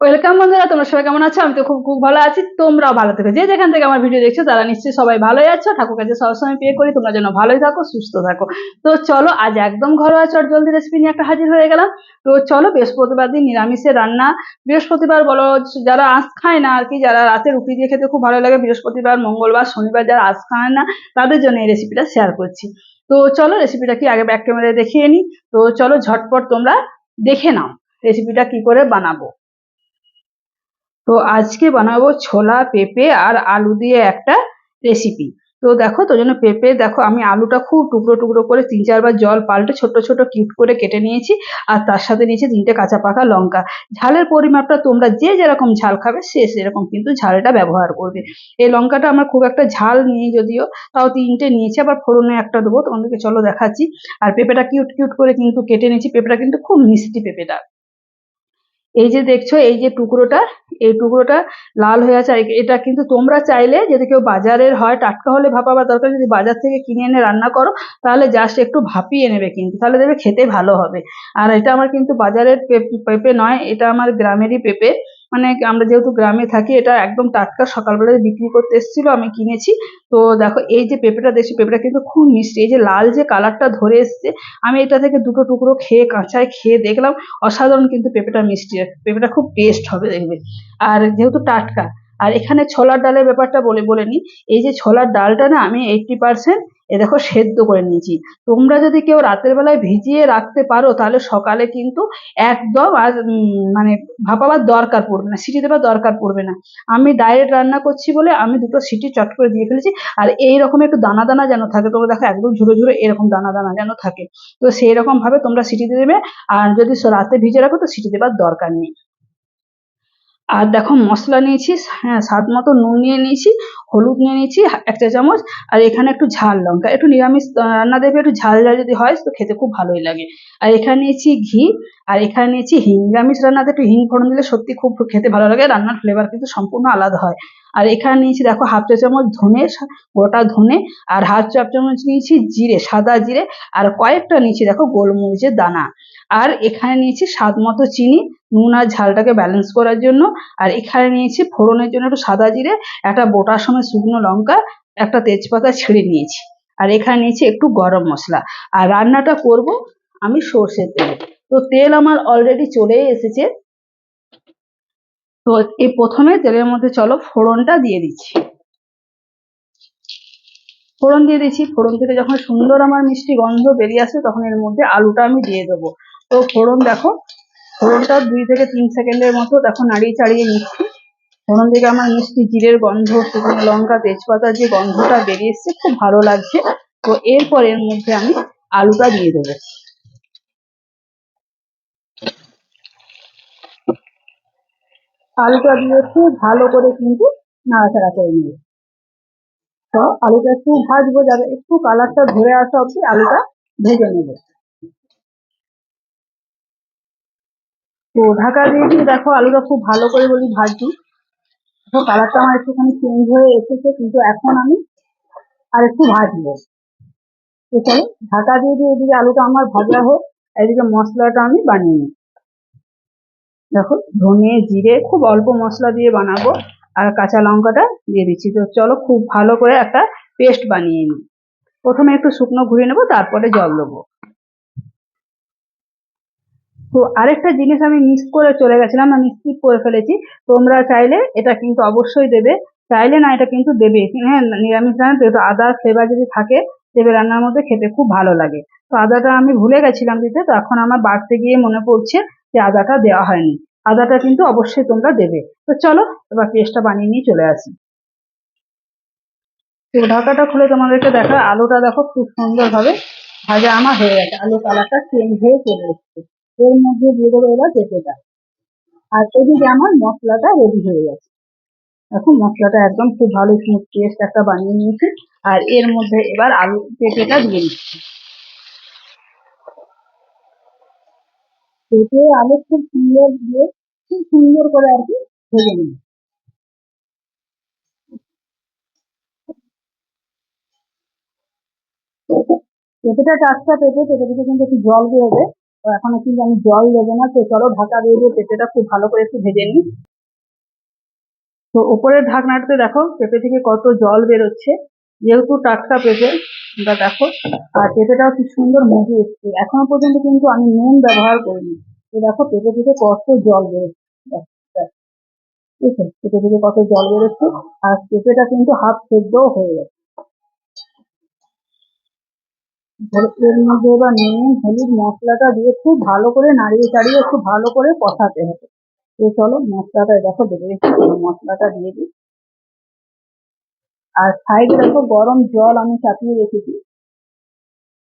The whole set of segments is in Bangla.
ওয়েলকাম বন্ধুরা, তোমরা সবাই কেমন আছো? আমি তো খুব খুব ভালো আছি। তোমরাও ভালো থেকো। যে যেখান থেকে আমার ভিডিও দেখছ, তারা নিশ্চয়ই সবাই ভালোই আছো। ঠাকুর কাছে সবসময় পেয়ে করি, তোমরা যেন ভালোই থাকো, সুস্থ থাকো। তো চলো, আজ একদম ঘরোয়া চট জলদি রেসিপি নিয়ে একটা হাজির হয়ে গেলাম। তো চলো, বৃহস্পতিবার দিন নিরামিষের রান্না। বৃহস্পতিবার বলো, যারা আঁশ খায় না আর কি, যারা রাতে রুটি দিয়ে খেতে খুব ভালো লাগে, বৃহস্পতিবার, মঙ্গলবার, শনিবার যারা আঁশ খায় না, তাদের জন্য এই রেসিপিটা শেয়ার করছি। তো চলো রেসিপিটা কি আগে ব্যাক ক্যামেরায় দেখিয়ে নিই তো চলো, ঝটপট তোমরা দেখে নাও। রেসিপিটা কি করে বানাবো। তো আজকে বানাবো ছোলা, পেঁপে আর আলু দিয়ে একটা রেসিপি তো দেখো, তো জন্য পেঁপে, দেখো, আমি আলুটা খুব টুকরো টুকরো করে তিন চারবার জল পাল্টে ছোট ছোট কিউট করে কেটে নিয়েছি আর তার সাথে নিয়েছি তিনটে কাঁচা পাকা লঙ্কা। ঝালের পরিমাপটা তোমরা যে যেরকম ঝাল খাবে সে সেরকম কিন্তু ঝালটা ব্যবহার করবে। এই লঙ্কাটা আমার খুব একটা ঝাল নেই যদিও, তাও তিনটে নিয়েছি, আবার ফোড়নে একটা দেবো, তোমাদেরকে চলো দেখাচ্ছি। আর পেঁপেটা কিউট কিউট করে কিন্তু কেটে নিয়েছি, পেঁপেটা কিন্তু খুব মিষ্টি পেঁপেটা। এই যে দেখছ, এই যে টুকরোটা, এই টুকরোটা লাল হয়ে আছে। এটা কিন্তু তোমরা চাইলে যদি কেউ বাজারের হয়, টাটকা হলে ভাপাবার দরকার যদি বাজার থেকে কিনে এনে রান্না করো, তাহলে জাস্ট একটু ভাপিয়ে নেবে কিন্তু, তাহলে দেখবে খেতে ভালো হবে। আর এটা আমার কিন্তু বাজারের পেঁপে নয়, এটা আমার গ্রামেরই পেঁপে। মানে আমরা যেহেতু গ্রামে থাকি, এটা একদম টাটকা সকালবেলায় বিক্রি করতে এসেছিল, আমি কিনেছি। তো দেখো, এই যে পেঁপেটা দেখছি, পেঁপেটা কিন্তু খুব মিষ্টি। এই যে লাল যে কালারটা ধরে এসছে, আমি এটা থেকে দুটো টুকরো খেয়ে, কাঁচায় খেয়ে দেখলাম, অসাধারণ কিন্তু পেঁপেটা মিষ্টি। পেঁপেটা খুব টেস্ট হবে দেখবে। আর যেহেতু টাটকা, আর এখানে ছোলার ডালের ব্যাপারটা বলে বলে নিই এই যে ছোলার ডালটা না, আমি এইটটি পার্সেন্ট এ দেখো সেদ্ধ করে নিয়েছি। তোমরা যদি কেউ রাতের বেলায় ভিজিয়ে রাখতে পারো, তাহলে সকালে কিন্তু একদম আর মানে ভাপাবার দরকার পড়বে না সিটি দেবার দরকার পড়বে না। আমি ডাইরেক্ট রান্না করছি বলে আমি দুটো সিটি চট করে দিয়ে ফেলেছি, আর এই রকম একটু দানা দানা যেন থাকে, তোমরা দেখো একদম ঝুড়ো ঝুড়ো এরকম দানা দানা যেন থাকে। তো সেই রকম ভাবে তোমরা সিটি দিয়ে দেবে, আর যদি রাতে ভিজে রাখো, তো সিটি দেবার দরকার নেই। আর দেখো মশলা নিয়েছি হ্যাঁ স্বাদ মতো নুন নিয়ে নিয়েছি, হলুদ নিয়ে নিয়েছি, একটা চামচ, আর এখানে একটু ঝাল লঙ্কা, একটু নিরামিষ রান্না দেবে একটু ঝাল ঝাল যদি হয়, তো খেতে খুব ভালোই লাগে। আর এখানে নিয়েছি ঘি, আর এখানে নিয়েছি হিং, নিরামিষ রান্নাতে একটু হিং ফোড়ন দিলে সত্যি খুব খেতে ভালো লাগে, রান্নার ফ্লেভার কিন্তু সম্পূর্ণ আলাদা হয়। আর এখানে নিয়েছি, দেখো, হাফ চা চামচ ধনে গোটা ধনে, আর হাফ চা চামচ নিয়েছি জিরে, সাদা জিরে, আর কয়েকটা নিয়েছি, দেখো, গোলমরিচের দানা। আর এখানে নিয়েছি স্বাদ মতো চিনি, নুন আর ঝালটাকে ব্যালেন্স করার জন্য। আর এখানে নিয়েছি ফোড়নের জন্য একটু সাদা জিরে, একটা বোটার সময় শুকনো লঙ্কা, একটা তেজপাতা ছিঁড়ে নিয়েছি। আর এখানে নিয়েছি একটু গরম মশলা। আর রান্নাটা করব আমি সর্ষের তেল। তো তেল আমার অলরেডি চলে এসেছে। তো এই প্রথমে তেলের মধ্যে চলো ফোড়নটা দিয়ে দিচ্ছি। ফোড়ন দিয়ে দিচ্ছি। ফোড়ন থেকে যখন সুন্দর আমার মিষ্টি গন্ধ বেরিয়ে আসে তখন এর মধ্যে আলুটা আমি দিয়ে দেবো। তো ফোড়ন দেখো, ফোড়নটা দুই থেকে তিন সেকেন্ডের মতো দেখো নাড়িয়ে চাড়িয়ে নিচ্ছি। ফোড়ন থেকে আমার মিষ্টি জিরের গন্ধ, শুকনো লঙ্কা তেজপাতার যে গন্ধটা বেরিয়ে এসছে খুব ভালো লাগছে। তো এরপর এর মধ্যে আমি আলুটা দিয়ে দেবো। আলুটা দিয়ে খুব ভালো করে কিন্তু নাড়াচাড়া করে নেব। তো আলুটা একটু ভাজবো যাবে একটু কালারটা ধরে আসা অবধি আলুটা ভেজে নেব। তো ঢাকা দিয়ে দিয়ে দেখো আলুটা খুব ভালো করে বলি ভাজছি। তো কালারটা আমার একটুখানি চেঞ্জ হয়ে এসেছে, কিন্তু এখন আমি আর একটু ভাজবো। তো চলো, ঢাকা দিয়ে দিয়ে এদিকে আলুটা আমার ভাজা হোক, এদিকে মশলাটা আমি বানিয়ে নিই দেখো, ধনে, জিরে, খুব অল্প মশলা দিয়ে বানাবো, আর কাঁচা লঙ্কাটা দিয়ে দিচ্ছি। তো চলো খুব ভালো করে একটা পেস্ট বানিয়ে নিই। প্রথমে একটু শুকনো ঘুরিয়ে নেব, তারপরে জল দেবো। তো আরেকটা জিনিস আমি মিস করে চলে গেছিলাম আমি স্কিপ করে ফেলেছি, তোমরা চাইলে এটা কিন্তু অবশ্যই দেবে। চাইলে না, এটা কিন্তু দেবে। হ্যাঁ নিরামিষ রান্না তো আদা ফ্লেভার যদি থাকে, দেবে রান্নার মধ্যে, খেতে খুব ভালো লাগে। তো আদাটা আমি ভুলে গেছিলাম দিতে, তো এখন আমার বাড়তে গিয়ে মনে পড়ছে যে আদাটা দেওয়া হয়নি। আদাটা কিন্তু অবশ্যই তোমরা দেবে। তো চলো, এবার পেস্টটা বানিয়ে নিয়ে চলে আসি। তো ঢাকাটা খুলে তোমাদেরকে দেখা আলুটা দেখো খুব সুন্দরভাবে ভাজা আমার হয়ে গেছে। আলু কালারটা চেঞ্জ হয়ে চলে এসছে। এর মধ্যে দিয়ে দেবো এবার পেঁপেটা। আর এদিকে আমার মশলাটা রেডি হয়ে গেছে। এখন মশলাটা একদম খুব ভালো স্মুথ পেস্ট একটা বানিয়ে নিয়েছি। আর এর মধ্যে এবার আলু পেঁপেটা দিয়ে দিচ্ছি। পেঁপে আলু খুব সুন্দর দিয়ে খুব সুন্দর করে আর কি ভেজে নিই পেঁপেটা টাটকা পেঁপে পেঁপে থেকে কিন্তু একটু জল বেরোবে তো এখনও কিন্তু আমি জল দেবো না, তো চলো ঢাকা দিয়ে দিয়ে পেঁপেটা খুব ভালো করে একটু ভেজে নিই। তো উপরের ঢাকনাটাতে দেখো, পেঁপে থেকে কত জল বেরোচ্ছে। যেহেতু টাটকা পেঁপে, তোমরা দেখো। আর পেঁপেটাও খুব সুন্দর মজে এসছে। এখনও পর্যন্ত কিন্তু আমি নুন ব্যবহার করিনি। তো দেখো, পেঁপে থেকে কত জল বেরোচ্ছে। ঠিক আছে পেঁপে থেকে কত জল বেরোচ্ছে। আর পেঁপেটা কিন্তু হাফ সেদ্ধও হয়ে গেছে। এর মধ্যে এবার নুন, হলুদ, মশলাটা দিয়ে খুব ভালো করে নাড়িয়ে চাড়িয়ে, খুব ভালো করে কষাতে হবে। তো চলো মশলাটা দেখো দেবে মশলাটা দিয়ে দিই। আর সাইডে দেখো গরম জল আমি চাপিয়ে রেখেছি।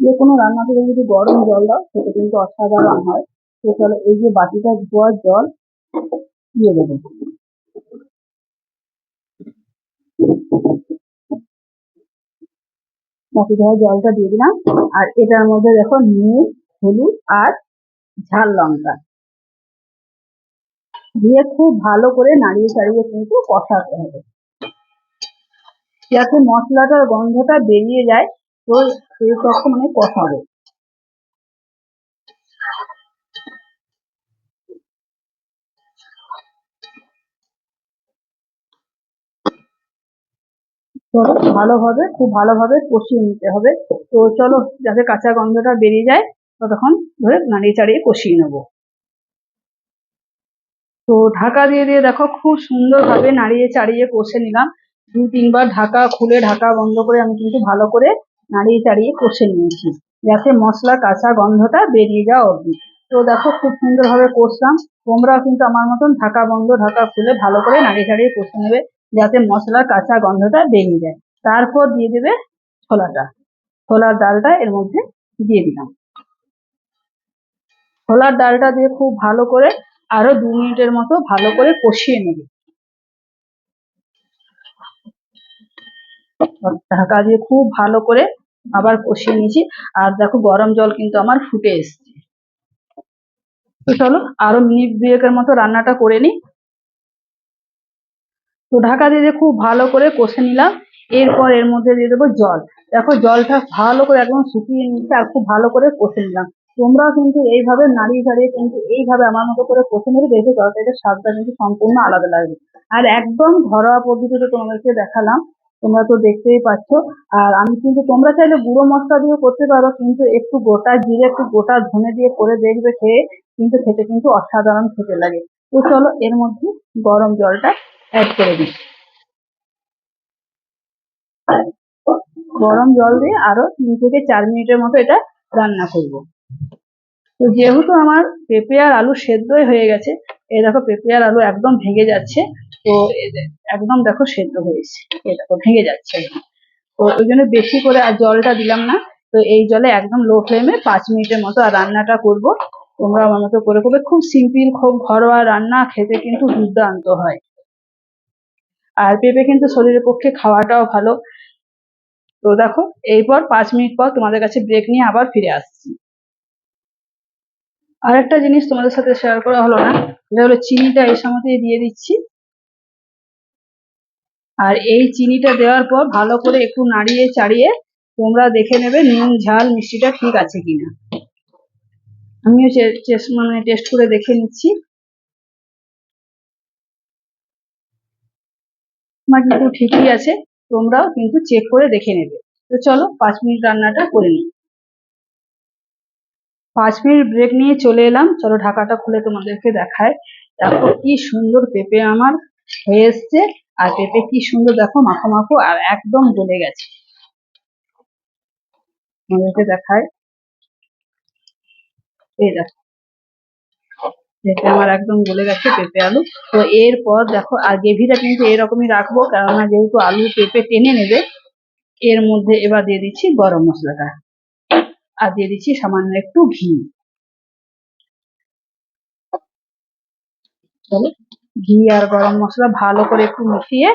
যে কোনো রান্না করে যদি গরম জল দাও, সেটা কিন্তু অসাধারণ হয়। তো চলো এই যে বাটিটা ধোয়ার জল দিয়ে দেবো। বাটি ধোয়ার জলটা দিয়ে দিলাম। আর এটার মধ্যে দেখো নুন, হলুদ আর ঝাল লঙ্কা। দিয়ে খুব ভালো করে নাড়িয়ে চাড়িয়ে কিন্তু কষাতে হবে। যাতে মশলাটার গন্ধটা বেরিয়ে যায়, তো সেই তখন মানে কষাবে চলো, ভালোভাবে, খুব ভালোভাবে কষিয়ে নিতে হবে। তো চলো, যাতে কাঁচা গন্ধটা বেরিয়ে যায়, ততক্ষণ ধরে নাড়িয়ে চাড়িয়ে কষিয়ে নেব। তো ঢাকা দিয়ে দিয়ে দেখো, খুব সুন্দরভাবে নাড়িয়ে চাড়িয়ে কষে নিলাম। দু তিনবার ঢাকা খুলে ঢাকা বন্ধ করে আমি কিন্তু ভালো করে নাড়িয়ে চাড়িয়ে কষে নিয়েছি, যাতে মশলা, কাঁচা গন্ধটা বেরিয়ে যাওয়া অবধি। তো দেখো খুব সুন্দরভাবে কষলাম। তোমরাও কিন্তু আমার মতন ঢাকা বন্ধ, ঢাকা খুলে ভালো করে নাড়িয়ে চাড়িয়ে কষে নেবে, যাতে মশলার কাঁচা গন্ধটা বেরিয়ে যায়। তারপর দিয়ে দেবে ছোলাটা। ছোলার ডালটা এর মধ্যে দিয়ে দিলাম। ছোলার ডালটা দিয়ে খুব ভালো করে আরও দু মিনিটের মতো ভালো করে কষিয়ে নেবে। ঢাকা দিয়ে খুব ভালো করে আবার কষিয়ে নিয়েছি। আর দেখো, গরম জল কিন্তু আমার ফুটে এসছে। চলো, আরও মিনিট দুয়েকের মতো রান্নাটা করে নিই। তো ঢাকা দিয়ে খুব ভালো করে কষে নিলাম, এরপর এর মধ্যে দিয়ে দেবো জল। দেখো, জলটা ভালো করে একদম শুকিয়ে নিচ্ছে আর খুব ভালো করে কষে নিলাম। তোমরাও কিন্তু এইভাবে নাড়িয়ে চাড়িয়ে কিন্তু এইভাবে আমার মতো করে কষে নেবে দেখবে তরকারিটার স্বাদটা কিন্তু সম্পূর্ণ আলাদা লাগবে। আর একদম ঘরোয়া পদ্ধতিতে তোমাদেরকে দেখালাম তোমরা তো দেখতেই পাচ্ছ। আর আমি কিন্তু, তোমরা চাইলে গুঁড়ো মশলা দিয়েও করতে পারো, কিন্তু একটু গোটা জিরে, একটু গোটা ধনে দিয়ে করে দেখবে খেয়ে, কিন্তু খেতে কিন্তু অসাধারণ খেতে লাগে। তো চলো, এর মধ্যে গরম জলটা অ্যাড করে দিই। গরম জল দিয়ে আরও তিন থেকে চার মিনিটের মতো এটা রান্না করব। তো যেহেতু আমার পেঁপে আর আলু সেদ্ধই হয়ে গেছে, এই দেখো পেঁপে আর আলু একদম ভেঙে যাচ্ছে তো একদম দেখো সেদ্ধ হয়েছে এই দেখো ভেঙে যাচ্ছে তো ওই জন্য বেশি করে আর জলটা দিলাম না, তো এই জলে একদম লো ফ্লেমে পাঁচ মিনিটের মতো আর রান্নাটা করব। তোমরা আমার মতো করে করবে, খুব সিম্পল খুব ঘরোয়া রান্না, খেতে কিন্তু দুর্দান্ত হয়। আর পেঁপে কিন্তু শরীরের পক্ষে খাওয়াটাও ভালো। তো দেখো, এরপর পাঁচ মিনিট পর তোমাদের কাছে ব্রেক নিয়ে আবার ফিরে আসছি। আরেকটা জিনিস তোমাদের সাথে শেয়ার করা হলো না সেটা হলো চিনিটা এই সময়তে দিয়ে দিচ্ছি। আর এই চিনিটা দেওয়ার পর ভালো করে একটু নাড়িয়ে চাড়িয়ে তোমরা দেখে নেবে নুন, ঝাল, মিষ্টিটা ঠিক আছে কিনা। আমিও মানে টেস্ট করে দেখে নিচ্ছি। আমার কিন্তু ঠিকই আছে, তোমরাও কিন্তু চেক করে দেখে নেবে। তো চলো, পাঁচ মিনিট রান্নাটা করে নিই। পাঁচ মিনিট ব্রেক নিয়ে চলে এলাম। চলো, ঢাকাটা খুলে তোমাদেরকে দেখায়। দেখো কি সুন্দর পেঁপে আমার হয়ে এসছে। আর পেঁপে কি সুন্দর দেখো, মাখো মাখো, আর একদম গলে গেছে। তোমাদেরকে দেখায় এই দেখো। পেঁপে আমার একদম গলে গেছে, পেঁপে আলু। তো এরপর দেখো, আর গ্রেভিটা কিন্তু এরকমই রাখব, কেননা যেহেতু আলু পেঁপে টেনে নেবে, এর মধ্যে এবার দিয়ে দিচ্ছি গরম মশলাটা। আর দিয়ে দিচ্ছি সামান্য একটু ঘি। ঘি আর গরম মশলা ভালো করে একটু মিশিয়ে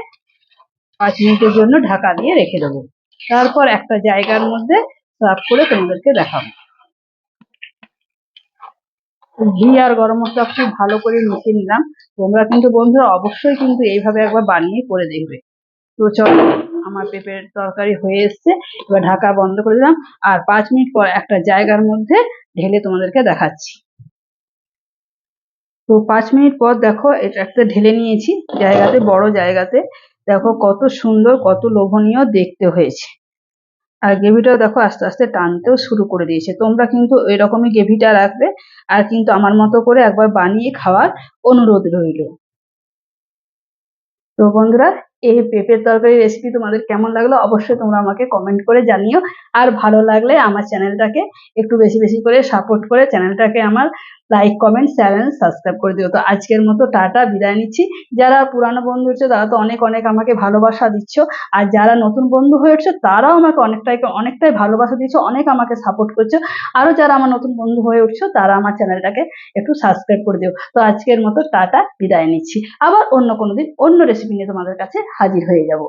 পাঁচ মিনিটের জন্য ঢাকা দিয়ে রেখে দেবো। তারপর একটা জায়গার মধ্যে সার্ভ করে তোমাদেরকে দেখাবো। ঘি আর গরম মশলা খুব ভালো করে মিশিয়ে নিলাম। তোমরা কিন্তু বন্ধুরা অবশ্যই কিন্তু এইভাবে একবার বানিয়ে করে দেখবে। তো চলো, আমার পেঁপের তরকারি হয়ে এসছে। এবার ঢাকা বন্ধ করে দিলাম। আর পাঁচ মিনিট পর একটা জায়গার মধ্যে ঢেলে তোমাদেরকে দেখাচ্ছি। তো পাঁচ মিনিট পর দেখো এটা একটা ঢেলে নিয়েছি, জায়গাতে, বড় জায়গাতে। দেখো কত সুন্দর, কত লোভনীয় দেখতে হয়েছে। আর গ্রেভিটাও দেখো আস্তে আস্তে টানতেও শুরু করে দিয়েছে। তোমরা কিন্তু এরকমই গ্রেভিটা রাখবে, আর কিন্তু আমার মতো করে একবার বানিয়ে খাওয়ার অনুরোধ রইল। তো বন্ধুরা, এই পেঁপের তরকারি রেসিপি তোমাদের কেমন লাগল অবশ্যই তোমরা আমাকে কমেন্ট করে জানিও। আর ভালো লাগলে আমার চ্যানেলটাকে একটু বেশি বেশি করে সাপোর্ট করে চ্যানেলটাকে আমার লাইক কমেন্ট চ্যানেল সাবস্ক্রাইব করে দিও। তো আজকের মতো টাটা, বিদায় নিচ্ছি। যারা পুরানো বন্ধু হচ্ছে, তারা তো অনেক অনেক আমাকে ভালোবাসা দিচ্ছ। আর যারা নতুন বন্ধু হয়ে উঠছে, তারাও আমাকে অনেকটাই অনেকটাই ভালোবাসা দিচ্ছ, অনেক আমাকে সাপোর্ট করছ। আরও যারা আমার নতুন বন্ধু হয়ে উঠছো, তারা আমার চ্যানেলটাকে একটু সাবস্ক্রাইব করে দিও। তো আজকের মতো টাটা, বিদায় নিচ্ছি। আবার অন্য কোনো দিন, অন্য রেসিপি নিয়ে তোমাদের কাছে হাজির হয়ে যাব।